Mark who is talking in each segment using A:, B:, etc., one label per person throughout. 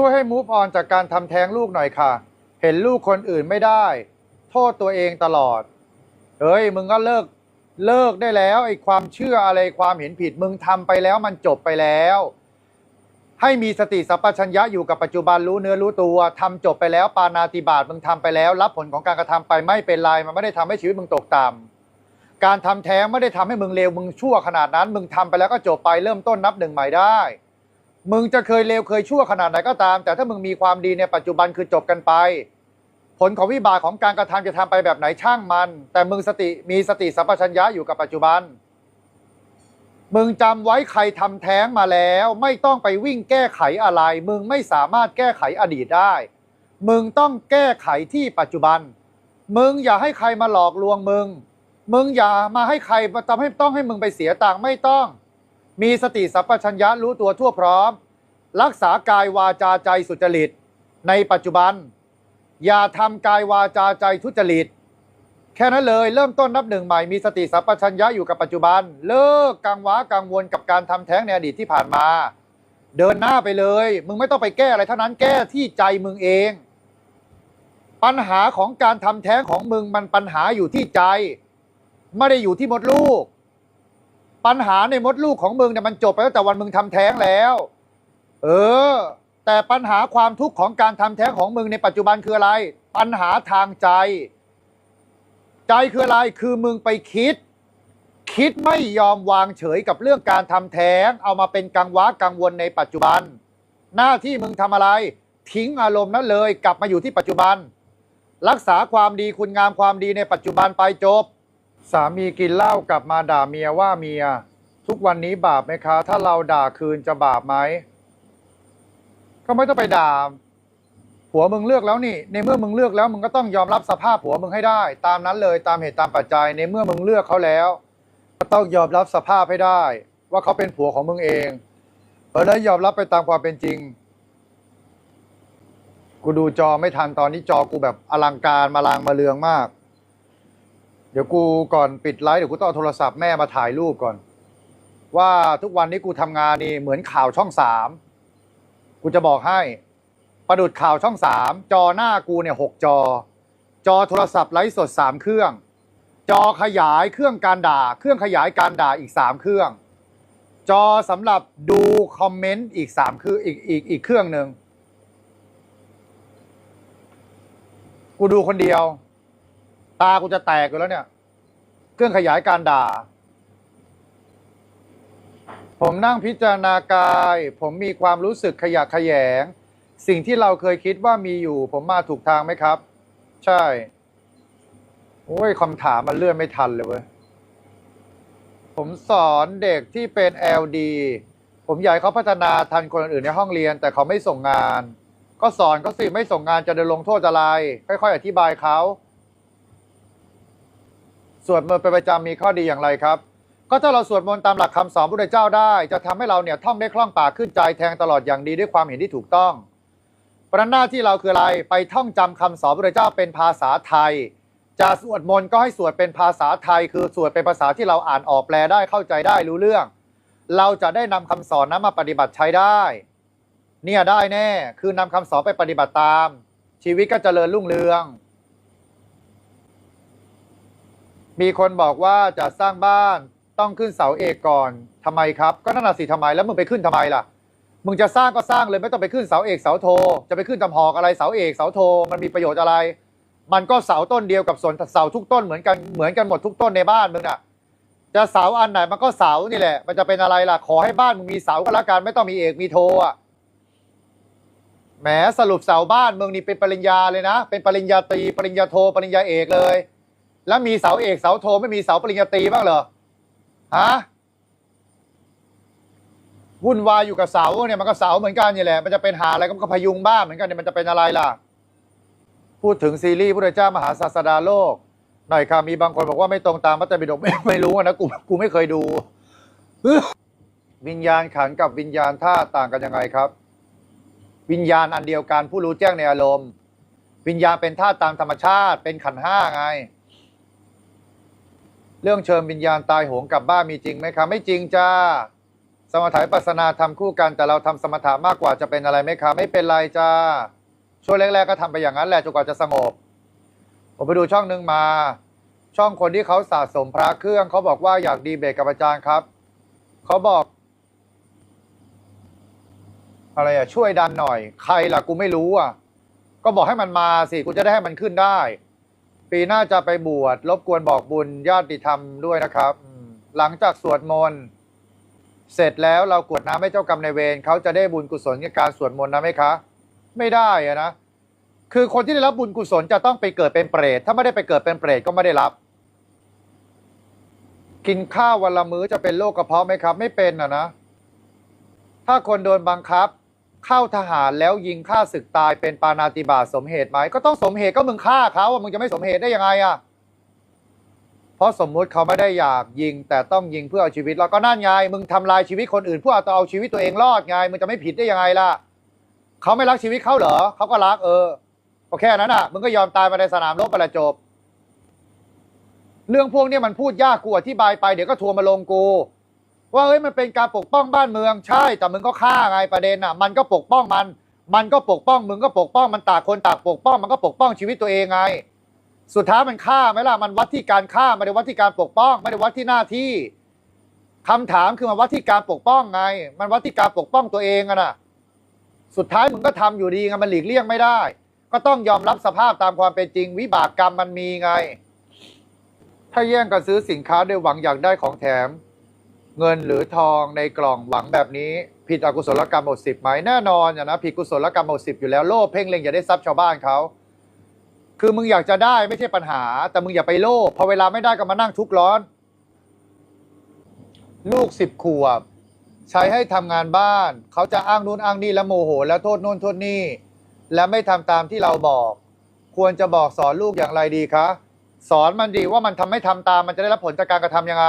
A: ช่วยให้มูฟออนจากการทำแท้งลูกหน่อยค่ะ เห็นลูกคนอื่นไม่ได้ โทษตัวเองตลอด เฮ้ย มึงก็เลิกเลิกได้แล้วไอ้ความเชื่ออะไรความเห็นผิดมึงทำไปแล้วมันจบไปแล้ว ให้มีสติสัพพัญญะอยู่กับปัจจุบันรู้เนื้อรู้ตัวทำจบไปแล้ว ปานาติบาตมึงทำไปแล้ว รับผลของการกระทำไปไม่เป็นไรมันไม่ได้ทำให้ชีวิตมึงตกต่ำการทำแท้งไม่ได้ทำให้มึงเลวมึงชั่วขนาดนั้น มึงทำไปแล้วก็จบไปเริ่มต้นนับหนึ่งใหม่ได้ มึงจะเคยเลวเคยชั่วขนาดไหนก็ตาม แต่ถ้ามึงมีความดีในปัจจุบันคือจบกันไป ผลของวิบากของการกระทำจะทำไปแบบไหนช่างมัน แต่มึงสติมีสติสัมปชัญญะอยู่กับปัจจุบัน มึงจำไว้ใครทำแท้งมาแล้ว ไม่ต้องไปวิ่งแก้ไขอะไร มึงไม่สามารถแก้ไขอดีตได้ มึงต้องแก้ไขที่ปัจจุบัน มึงอย่าให้ใครมาหลอกลวงมึง มึงอย่ามาให้ใครมาทำให้ต้องให้มึงไปเสียตังค์ไม่ต้อง มีสติสัพพัญญะรู้ตัวทั่วพร้อม รักษากายวาจาใจสุจริต ในปัจจุบัน อย่าทำกายวาจาใจทุจริต แค่นั้นเลยเริ่มต้นนับหนึ่งใหม่มีสติสัพพัญญะอยู่กับปัจจุบัน เลิกกังวะกังวลกับการทำแท้งในอดีตที่ผ่านมา เดินหน้าไปเลย มึงไม่ต้องไปแก้อะไรเท่านั้นแก้ที่ใจมึงเอง ปัญหาของการทำแท้งของมึงมันปัญหาอยู่ที่ใจ ไม่ได้อยู่ที่มดลูก ปัญหาในมดลูกของมึงเนี่ยมันจบไปตั้งแต่วันมึงทำแท้งแล้ว เออ แต่ปัญหาความทุกข์ของการทำแท้งของมึงในปัจจุบันคืออะไร ปัญหาทางใจ ใจคืออะไรคือมึงไปคิด คิดไม่ยอมวางเฉยกับเรื่องการทำแท้ง เอามาเป็นกังวะกังวลในปัจจุบัน หน้าที่มึงทำอะไร ทิ้งอารมณ์นั้นเลย กลับมาอยู่ที่ปัจจุบัน รักษาความดีคุณงามความดีในปัจจุบันไปจบ สามีกินเหล้ากลับมาด่าเมียว่าเมีย ทุกวันนี้บาปไหมคะ ถ้าเราด่าคืนจะบาปไหมก็ไม่ต้องไปด่าผัวมึงเลือกแล้วนี่ ในเมื่อมึงเลือกแล้วมึงก็ต้องยอมรับสภาพผัวมึงให้ได้ ตามนั้นเลยตามเหตุตามปัจจัย ในเมื่อมึงเลือกเขาแล้ว ก็ต้องยอมรับสภาพให้ได้ ว่าเขาเป็นผัวของมึงเองเออแล้วยอมรับไปตามความเป็นจริง กูดูจอไม่ทันตอนนี้จอกูแบบอลังการมาลางมาเรืองมาก เดี๋ยวกูก่อนปิดไลฟ์เดี๋ยวกูต้องเอาโทรศัพท์แม่มาถ่ายรูปก่อน ว่าทุกวันนี้กูทำงานนี่เหมือนข่าวช่องสามกูจะบอกให้ประดุดข่าวช่องสามจอหน้ากูเนี่ยหกจอ จอโทรศัพท์ไลฟ์สดสามเครื่อง จอขยายเครื่องการด่า เครื่องขยายการด่าอีกสามเครื่อง จอสำหรับดูคอมเมนต์อีกสามคืออีกอีกอีกเครื่องหนึ่งกูดูคนเดียว ตากูจะแตกอยู่แล้วเนี่ย เครื่องขยายการด่า ผมนั่งพิจารณากาย ผมมีความรู้สึกขยะแขยง สิ่งที่เราเคยคิดว่ามีอยู่ ผมมาถูกทางไหมครับ ใช่ โอ้ยคำถามมันเลื่อนไม่ทันเลยเว้ย ผมสอนเด็กที่เป็น LD ผมอยากให้เขาพัฒนาทันคนอื่นในห้องเรียน แต่เขาไม่ส่งงาน ก็สอนเขาสิไม่ส่งงานจะเดินลงโทษอะไร ค่อย ๆ อธิบายเขา สวดมนต์เป็นประจำมีข้อดีอย่างไรครับ ก็ถ้าเราสวดมนต์ตามหลักคำสอนพระพุทธเจ้าได้ จะทำให้เราเนี่ยท่องได้คล่องปากขึ้นใจแทงตลอดอย่างดีด้วยความเห็นที่ถูกต้องเพราะนั้นหน้าที่เราคืออะไรไปท่องจำคำสอนพระพุทธเจ้าเป็นภาษาไทย จะสวดมนต์ก็ให้สวดเป็นภาษาไทย คือสวดเป็นภาษาที่เราอ่านออกแปลได้เข้าใจได้รู้เรื่อง เราจะได้นำคำสอนนั้นมาปฏิบัติใช้ได้ เนี่ยได้แน่คือนำคำสอนไปปฏิบัติตาม ชีวิตก็เจริญรุ่งเรือง มีคนบอกว่าจะสร้างบ้านต้องขึ้นเสาเอกก่อนทำไมครับ ก็นั่นน่ะสิทำไมแล้วมึงไปขึ้นทำไมล่ะ มึงจะสร้างก็สร้างเลยไม่ต้องไปขึ้นเสาเอกเสาโท จะไปขึ้นตำหอกอะไรเสาเอกเสาโท มันมีประโยชน์อะไร มันก็เสาต้นเดียวกับส่วนเสาทุกต้นเหมือนกันเหมือนกันหมดทุกต้นในบ้านมึงน่ะ จะเสาอันไหนมันก็เสานี่แหละ มันจะเป็นอะไรล่ะ ขอให้บ้านมึงมีเสาก็แล้วกันไม่ต้องมีเอกมีโทอะแหมสรุปเสาบ้านมึงนี่เป็นปริญญาเลยนะ เป็นปริญญาตรีปริญญาโทปริญญาเอกเลย แล้วมีเสาเอกเสาโทไม่มีเสาปริญญาตรีบ้างเหรอฮะวุ่นวายอยู่กับเสาเนี่ยมันก็เสาเหมือนกันนี่แหละมันจะเป็นหาอะไรก็พยุงบ้านเหมือนกันเนี่ยมันจะเป็นอะไรล่ะ พูดถึงซีรีส์พระเจ้ามหาศาสดาโลก หน่อยค่ะมีบางคนบอกว่าไม่ตรงตามพระไตรปิฎกไม่ไม่รู้อะนะกูกูไม่เคยดูวิญญาณขันกับวิญญาณธาตุต่างกันยังไงครับ วิญญาณอันเดียวกันผู้รู้แจ้งในอารมณ์ วิญญาณเป็นธาตุตามธรรมชาติ เป็นขันห้าไง เรื่องเชิญวิญญาณตายโหงกลับบ้านมีจริงไหมครับไม่จริงจ้า สมถะปัสสนาทำคู่กัน แต่เราทำสมถะมากกว่าจะเป็นอะไรไหมคะไม่เป็นไรจ้า ช่วงแรกๆก็ทำไปอย่างนั้นแหละจนกว่าจะสงบ ผมไปดูช่องหนึ่งมา ช่องคนที่เขาสะสมพระเครื่องเขาบอกว่าอยากดีเบตกับอาจารย์ครับเขาบอก อะไรอะช่วยดันหน่อย ใครล่ะกูไม่รู้อะ ก็บอกให้มันมาสิกูจะได้ให้มันขึ้นได้ ปีหน้าจะไปบวชรบกวนบอกบุญญาติธรรมด้วยนะครับ หลังจากสวดมนต์เสร็จแล้วเรากวดน้ำให้เจ้ากรรมในเวรเขาจะได้บุญกุศลกับการสวดมนต์นะไหมคะ ไม่ได้อะนะคือคนที่ได้รับบุญกุศลจะต้องไปเกิดเป็นเปรตถ้าไม่ได้ไปเกิดเป็นเปรตก็ไม่ได้รับ กินข้าววันละมื้อจะเป็นโรคกระเพาะไหมครับ ไม่เป็นอะนะ ถ้าคนโดนบังคับ เข้าทหารแล้วยิงฆ่าศึกตายเป็นปานาติบาสมเหตุไหม ก็ต้องสมเหตุก็มึงฆ่าเขาอะมึงจะไม่สมเหตุได้ยังไงอะเพราะสมมุติเขาไม่ได้อยากยิงแต่ต้องยิงเพื่อเอาชีวิตเราก็นั่นไง มึงทำลายชีวิตคนอื่นเพื่อเอาชีวิตตัวเองรอดไงมึงจะไม่ผิดได้ยังไงล่ะเขาไม่รักชีวิตเขาเหรอเขาก็รักเออก็แค่นั้นอะมึงก็ยอมตายมาในสนามรบไปละจบ เรื่องพวกนี้มันพูดยากกูอธิบายไปเดี๋ยวก็ทัวร์มาลงกู ว่าเฮ้ยมันเป็นการปกป้องบ้านเมืองใช่ แต่มึงก็ฆ่าไงประเด็นอะ มันก็ปกป้องมัน มันก็ปกป้องมึงก็ปกป้องมันต่างคนต่างปกป้อง มันก็ปกป้องชีวิตตัวเองไง สุดท้ายมันฆ่าไหมล่ะมันวัดที่การฆ่าไม่ได้วัดที่การปกป้อง ไม่ได้วัดที่หน้าที่คำถามคือมันวัดที่การปกป้องไง มันวัดที่การปกป้องตัวเองอะนะสุดท้ายมึงก็ทำอยู่ดีไงมันหลีกเลี่ยงไม่ได้ ก็ต้องยอมรับสภาพตามความเป็นจริง วิบากกรรมมันมีไง ถ้าแย่งกันซื้อสินค้าด้วยหวังอยากได้ของแถม เงินหรือทองในกล่องหวังแบบนี้ ผิดอกุศลกรรมหมดสิบไหมแน่นอนอย่านะผิดกุศลกรรมหมดสิบอยู่แล้วโลภเพ่งเล็งอย่าได้ทรัพย์ชาวบ้านเขาคือมึงอยากจะได้ไม่ใช่ปัญหา แต่มึงอย่าไปโลภพอเวลาไม่ได้ก็มานั่งทุกข์ร้อน ลูกสิบขวบ ใช้ให้ทำงานบ้าน เขาจะอ้างนู่นอ้างนี่แล้วโมโห แล้วโทษนู่นโทษนี่ และไม่ทำตามที่เราบอก ควรจะบอกสอนลูกอย่างไรดีคะสอนมันดีว่ามันทำไม่ทำตามมันจะได้รับผลจากการกระทำยังไง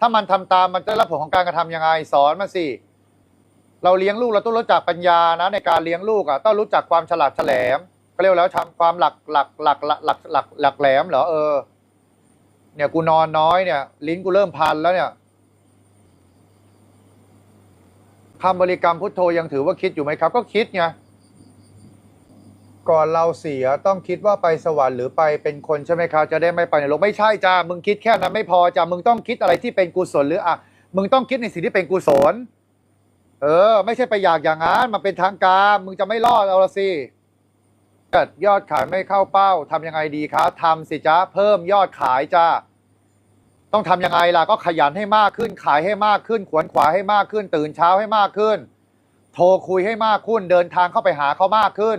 A: ถ้ามันทำตามมันจะได้รับผลของการกระทำยังไงสอนมันสิเราเลี้ยงลูกเราต้องรู้จักปัญญานะ ในการเลี้ยงลูกอะต้องรู้จักความฉลาดแฉลมก็เรียกแล้วทำความหลักหลักหลักหลักหลักหลักหลักแหลมเหรอเออ เนี่ยกูนอนน้อยเนี่ย ลิ้นกูเริ่มพันแล้วเนี่ยคำบริกรรมพุทโธยังถือว่าคิดอยู่ไหมครับ ก็คิดไง ก่อนเราเสียต้องคิดว่าไปสวรรค์หรือไปเป็นคนใช่ไหมครับจะได้ไม่ไปในโลกไม่ใช่จ้ามึงคิดแค่นั้นไม่พอจ้ามึงต้องคิดอะไรที่เป็นกุศลหรืออะมึงต้องคิดในสิ่งที่เป็นกุศล เออ ไม่ใช่ไปอยากอย่างนั้นมันเป็นทางการมึงจะไม่รอดเอาละสิเกิดยอดขายไม่เข้าเป้าทำยังไงดีคะทำสิจ้าเพิ่มยอดขายจ้าต้องทำยังไงล่ะก็ขยันให้มากขึ้นขายให้มากขึ้น ขวนขวายให้มากขึ้น ตื่นเช้าให้มากขึ้น โทรคุยให้มากขึ้น เดินทางเข้าไปหาเขามากขึ้น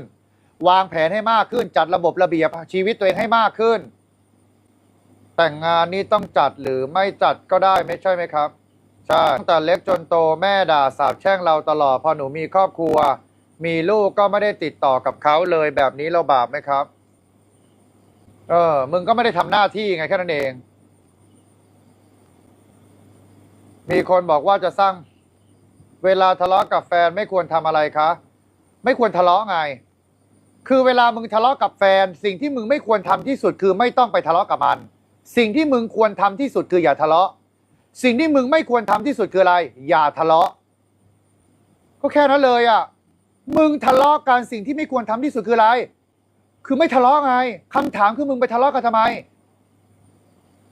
A: วางแผนให้มากขึ้น จัดระบบระเบียบชีวิตตัวเองให้มากขึ้น แต่งงานนี้ต้องจัดหรือไม่จัดก็ได้ไม่ใช่ไหมครับใช่ตั้งแต่เล็กจนโตแม่ด่าสาบแช่งเราตลอดพอหนูมีครอบครัว มีลูกก็ไม่ได้ติดต่อกับเขาเลยแบบนี้เราบาปไหมครับ เออ มึงก็ไม่ได้ทำหน้าที่ไงแค่นั้นเอง มีคนบอกว่าจะสร้างเวลาทะเลาะกับแฟนไม่ควรทำอะไรคะ ไม่ควรทะเลาะไง คือเวลามึงทะเลาะกับแฟน สิ่งที่มึงไม่ควรทำที่สุดคือไม่ต้องไปทะเลาะกับมัน สิ่งที่มึงควรทำที่สุดคืออย่าทะเลาะ สิ่งที่มึงไม่ควรทำที่สุดคืออะไร อย่าทะเลาะ ก็แค่นั้นเลยอะมึงทะเลาะกันสิ่งที่ไม่ควรทำที่สุดคืออะไร คือไม่ทะเลาะไงคำถามคือมึงไปทะเลาะกันทำไม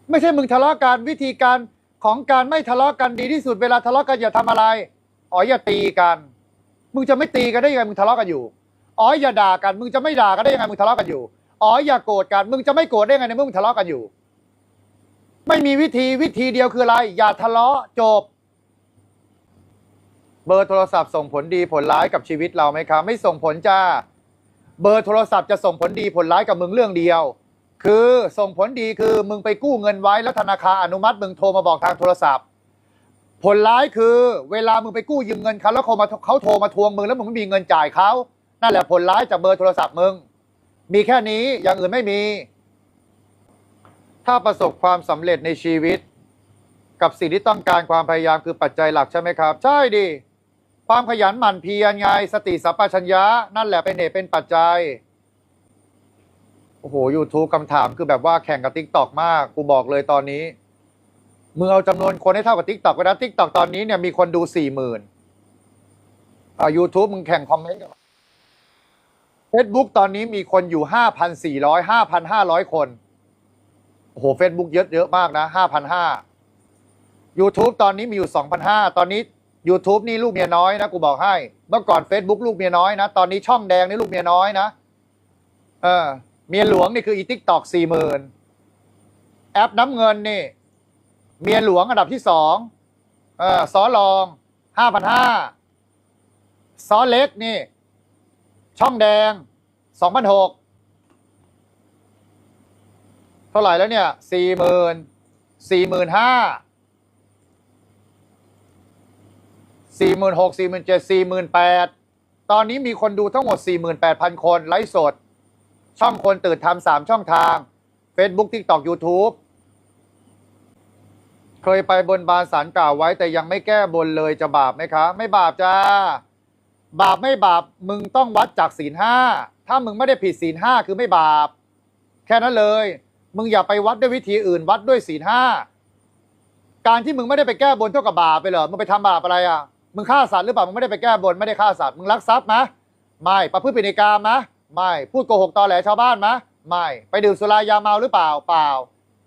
A: ไม่ใช่มึงทะเลาะกันวิธีการของการไม่ทะเลาะกันดีที่สุดเวลาทะเลาะกันอย่าทำอะไร อ๋ออย่าตีกัน มึงจะไม่ตีกันได้ยังไงมึงทะเลาะกันอยู่ อ๋ออย่าด่ากัน มึงจะไม่ด่ากันได้ยังไงมึงทะเลาะกันอยู่ อ๋ออย่าโกรธกัน มึงจะไม่โกรธได้ยังไงในเมื่อมึงทะเลาะกันอยู่ ไม่มีวิธีวิธีเดียวคืออะไร อย่าทะเลาะจบ เบอร์โทรศัพท์ส่งผลดีผลร้ายกับชีวิตเราไหมครับไม่ส่งผลจ้า เบอร์โทรศัพท์จะส่งผลดีผลร้ายกับมึงเรื่องเดียว คือส่งผลดีคือมึงไปกู้เงินไว้แล้วธนาคารอนุมัติมึงโทรมาบอกทางโทรศัพท์ผลร้ายคือ เวลามึงไปกู้ยืมเงินเขาแล้วเขามาเขาโทรมาทวงมึงแล้วมึงไม่มีเงินจ่ายเขา นั่นแหละผลร้ายจากเบอร์โทรศัพท์มึง มีแค่นี้อย่างอื่นไม่มี ถ้าประสบความสำเร็จในชีวิต กับสิ่งที่ต้องการความพยายามคือปัจจัยหลักใช่ไหมครับ ใช่ดิความขยันหมั่นเพียรไงสติสัพพัญญะ นั่นแหละเป็นเหตุเป็นปัจจัยโอ้โห YouTube คำถามคือแบบว่าแข่งกับ t ิ k t o k มาก กูบอกเลยตอนนี้มึงเอาจำนวนคนให้เท่ากับทิกตอกไปนะทิกตอกตอนนี้เนี่ยมีคนดูสี่หมื่นอ่ายูทูบมึงแข่งคอมเมนต์กันเฟซบุ๊ กตอนนี้มีคนอยู่ห้าพันสี่ร้อยห้าพันห้าร้อยคน โอ้โหเฟซบุ๊กเยอะเยอะมากนะห้าพันห้า YouTube ตอนนี้มีอยู่สองพันห้าตอนนี้ YouTube นี่ลูกเมียน้อยนะกูบอกให้ เมื่อก่อน Facebook ลูกเมียน้อยนะ ตอนนี้ช่องแดงนี่ลูกเมียน้อยนะ เออ เมียหลวงนี่คืออีทิกตอกสี่หมื่นแอปน้ำเงินนี่ เมียหลวงอันดับที่สองเออซอรองห้าพันห้าซอเล็กนี่ ช่องแดงสองพันหกเท่าไหร่แล้วเนี่ยสี่หมื่นสี่หมื่นห้าสี่หมื่นหกสี่หมื่นเจ็ดสี่หมื่นแปดตอนนี้มีคนดูทั้งหมดสี่หมื่นแปดพันคน ไลฟ์สด ช่องคนตื่นทำสามช่องทาง Facebook TikTok YouTube เคยไปบนบานสารกล่าวไว้แต่ยังไม่แก้บนเลยจะบาปไหมคะ ไม่บาปจ้า บาปไม่บาปมึงต้องวัดจากศีลห้าถ้ามึงไม่ได้ผิดศีลห้าคือไม่บาป แค่นั้นเลย มึงอย่าไปวัดด้วยวิธีอื่น วัดด้วยศีลห้าการที่มึงไม่ได้ไปแก้บนเท่ากับบาปไปเหรอมึงไปทำบาปอะไรอะมึงฆ่าสัตว์หรือเปล่ามึงไม่ได้ไปแก้บนไม่ได้ฆ่าสัตว์มึงลักทรัพย์มะไม่ประพฤติผิดในกามมะไม่พูดโกหกตอแหลชาวบ้านมะไม่ไปดื่มสุรายาเมาหรือเปล่าเปล่า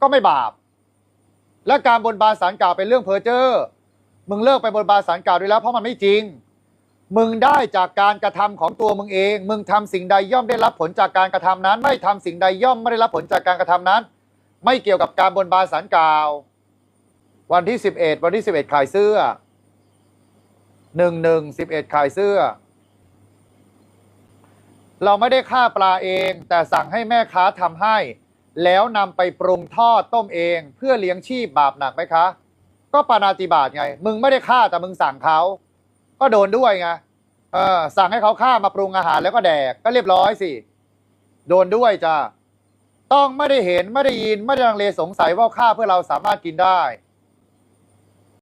A: ก็ไม่บาป และการบนบานสารกล่าวเป็นเรื่องเพ้อเจ้อมึงเลิกไปบนบานสารกล่าวด้วยแล้วเพราะมันไม่จริง มึงได้จากการกระทำของตัวมึงเอง มึงทำสิ่งใดย่อมได้รับผลจากการกระทำนั้น ไม่ทำสิ่งใดย่อมไม่ได้รับผลจากการกระทำนั้น ไม่เกี่ยวกับการบนบานสารกล่าว วันที่สิบเอ็ดวันที่สิบเอ็ดขายเสื้อหนึ่งหนึ่งสิบเอ็ดขายเสื้อ เราไม่ได้ฆ่าปลาเอง แต่สั่งให้แม่ค้าทำให้ แล้วนำไปปรุงทอดต้มเอง เพื่อเลี้ยงชีพบาปหนักไหมคะ ก็ปานาติบาตไง มึงไม่ได้ฆ่าแต่มึงสั่งเขา ก็โดนด้วยไงเออสั่งให้เขาฆ่ามาปรุงอาหารแล้วก็แดกก็เรียบร้อยสิ โดนด้วยจ้าต้องไม่ได้เห็นไม่ได้ยินไม่ได้ลังเลสงสัยว่าฆ่าเพื่อเราสามารถกินได้